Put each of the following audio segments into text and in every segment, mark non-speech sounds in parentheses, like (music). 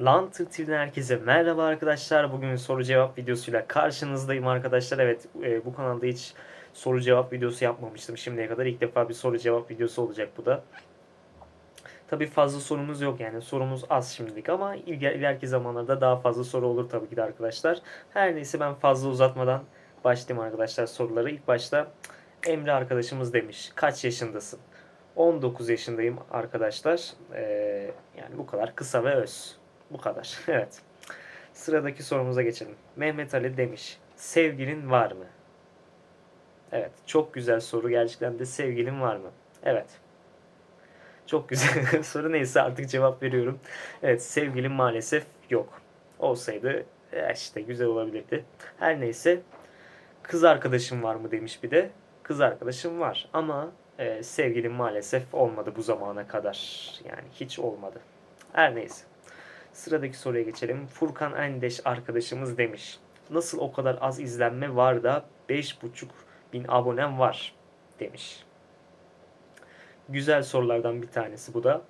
Lantı TV'den herkese merhaba arkadaşlar. Bugün soru cevap videosuyla karşınızdayım arkadaşlar. Evet e, bu kanalda hiç soru cevap videosu yapmamıştım şimdiye kadar. İlk defa bir soru cevap videosu olacak bu da. Tabi fazla sorumuz yok yani sorumuz az şimdilik ama iler- ileriki zamanlarda daha fazla soru olur tabii ki de arkadaşlar. Her neyse ben fazla uzatmadan başlayayım arkadaşlar soruları. İlk başta Emre arkadaşımız demiş kaç yaşındasın? 19 yaşındayım arkadaşlar. Ee, yani bu kadar kısa ve öz. Bu kadar. (laughs) evet. Sıradaki sorumuza geçelim. Mehmet Ali demiş. Sevgilin var mı? Evet. Çok güzel soru. Gerçekten de sevgilin var mı? Evet. Çok güzel (laughs) soru neyse artık cevap veriyorum. Evet sevgilim maalesef yok. Olsaydı e, işte güzel olabilirdi. Her neyse kız arkadaşım var mı demiş bir de. Kız arkadaşım var ama e, sevgilim maalesef olmadı bu zamana kadar. Yani hiç olmadı. Her neyse. Sıradaki soruya geçelim. Furkan Endeş arkadaşımız demiş. Nasıl o kadar az izlenme var da 5,5 bin abonem var demiş. Güzel sorulardan bir tanesi bu da.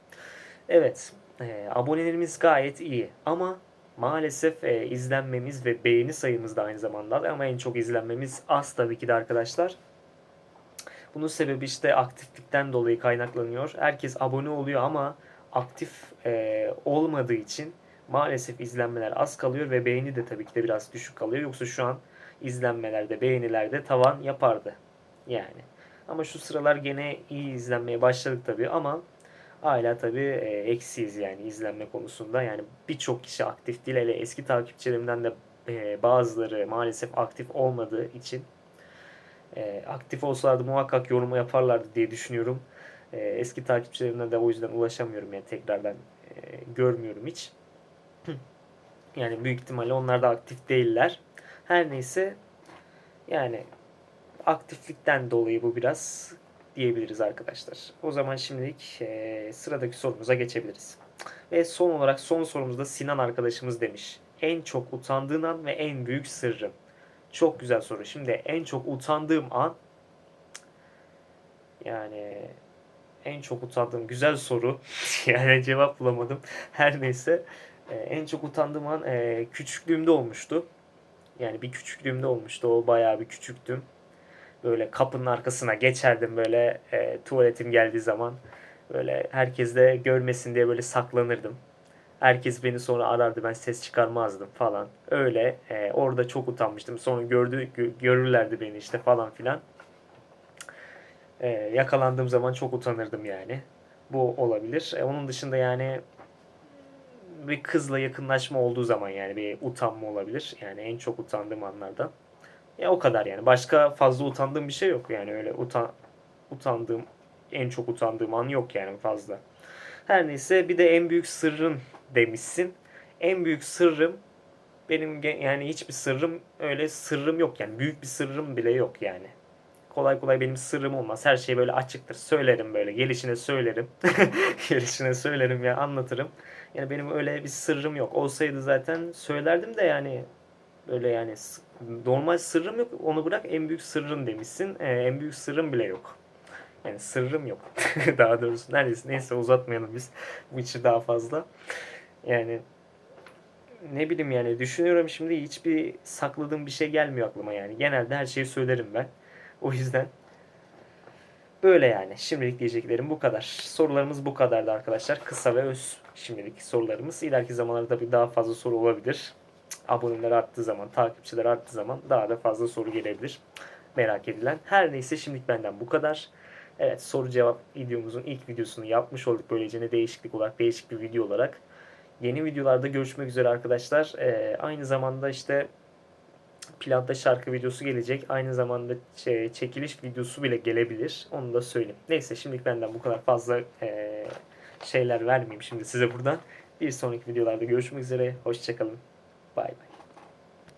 Evet, e, abonelerimiz gayet iyi ama maalesef e, izlenmemiz ve beğeni sayımız da aynı zamanda ama en çok izlenmemiz az tabii ki de arkadaşlar. Bunun sebebi işte aktiflikten dolayı kaynaklanıyor. Herkes abone oluyor ama aktif e, olmadığı için maalesef izlenmeler az kalıyor ve beğeni de tabii ki de biraz düşük kalıyor. Yoksa şu an izlenmelerde, beğenilerde tavan yapardı. Yani. Ama şu sıralar gene iyi izlenmeye başladık tabii ama hala tabii e, eksiyiz yani izlenme konusunda. Yani birçok kişi aktif değil. Hele eski takipçilerimden de e, bazıları maalesef aktif olmadığı için e, aktif olsalardı muhakkak yorumu yaparlardı diye düşünüyorum. E, eski takipçilerimden de o yüzden ulaşamıyorum yani tekrardan e, görmüyorum hiç. Yani büyük ihtimalle onlar da aktif değiller. Her neyse yani aktiflikten dolayı bu biraz diyebiliriz arkadaşlar. O zaman şimdilik e, sıradaki sorumuza geçebiliriz. Ve son olarak son sorumuzda Sinan arkadaşımız demiş. En çok utandığın an ve en büyük sırrım. Çok güzel soru. Şimdi en çok utandığım an yani en çok utandığım güzel soru. (laughs) yani cevap bulamadım. Her neyse e, en çok utandığım an e, küçüklüğümde olmuştu. Yani bir küçüklüğümde olmuştu. O bayağı bir küçüktüm. Böyle kapının arkasına geçerdim böyle e, tuvaletim geldiği zaman. Böyle herkes de görmesin diye böyle saklanırdım. Herkes beni sonra arardı ben ses çıkarmazdım falan. Öyle e, orada çok utanmıştım. Sonra gördü gö- görürlerdi beni işte falan filan. E, yakalandığım zaman çok utanırdım yani. Bu olabilir. E, onun dışında yani bir kızla yakınlaşma olduğu zaman yani bir utanma olabilir. Yani en çok utandığım anlardan. Ya o kadar yani. Başka fazla utandığım bir şey yok yani öyle utan utandığım en çok utandığım an yok yani fazla. Her neyse bir de en büyük sırrın demişsin. En büyük sırrım benim yani hiçbir sırrım öyle sırrım yok yani büyük bir sırrım bile yok yani. Kolay kolay benim sırrım olmaz. Her şey böyle açıktır. Söylerim böyle. Gelişine söylerim. (laughs) Gelişine söylerim ya anlatırım. Yani benim öyle bir sırrım yok. Olsaydı zaten söylerdim de yani böyle yani normal sırrım yok. Onu bırak en büyük sırrın demişsin. Ee, en büyük sırrım bile yok. Yani sırrım yok. (laughs) daha doğrusu neredeyse neyse uzatmayalım biz bu işi daha fazla. Yani ne bileyim yani düşünüyorum şimdi hiçbir sakladığım bir şey gelmiyor aklıma yani. Genelde her şeyi söylerim ben. O yüzden böyle yani. Şimdilik diyeceklerim bu kadar. Sorularımız bu kadardı arkadaşlar. Kısa ve öz şimdilik sorularımız. İleriki zamanlarda tabii daha fazla soru olabilir. Aboneler arttığı zaman, takipçiler arttığı zaman daha da fazla soru gelebilir. Merak edilen. Her neyse şimdilik benden bu kadar. Evet soru cevap videomuzun ilk videosunu yapmış olduk. Böylece ne değişiklik olarak, değişik bir video olarak. Yeni videolarda görüşmek üzere arkadaşlar. Ee, aynı zamanda işte planda şarkı videosu gelecek. Aynı zamanda şey, çekiliş videosu bile gelebilir. Onu da söyleyeyim. Neyse şimdilik benden bu kadar fazla e, şeyler vermeyeyim şimdi size buradan. Bir sonraki videolarda görüşmek üzere. Hoşçakalın. Bay bay.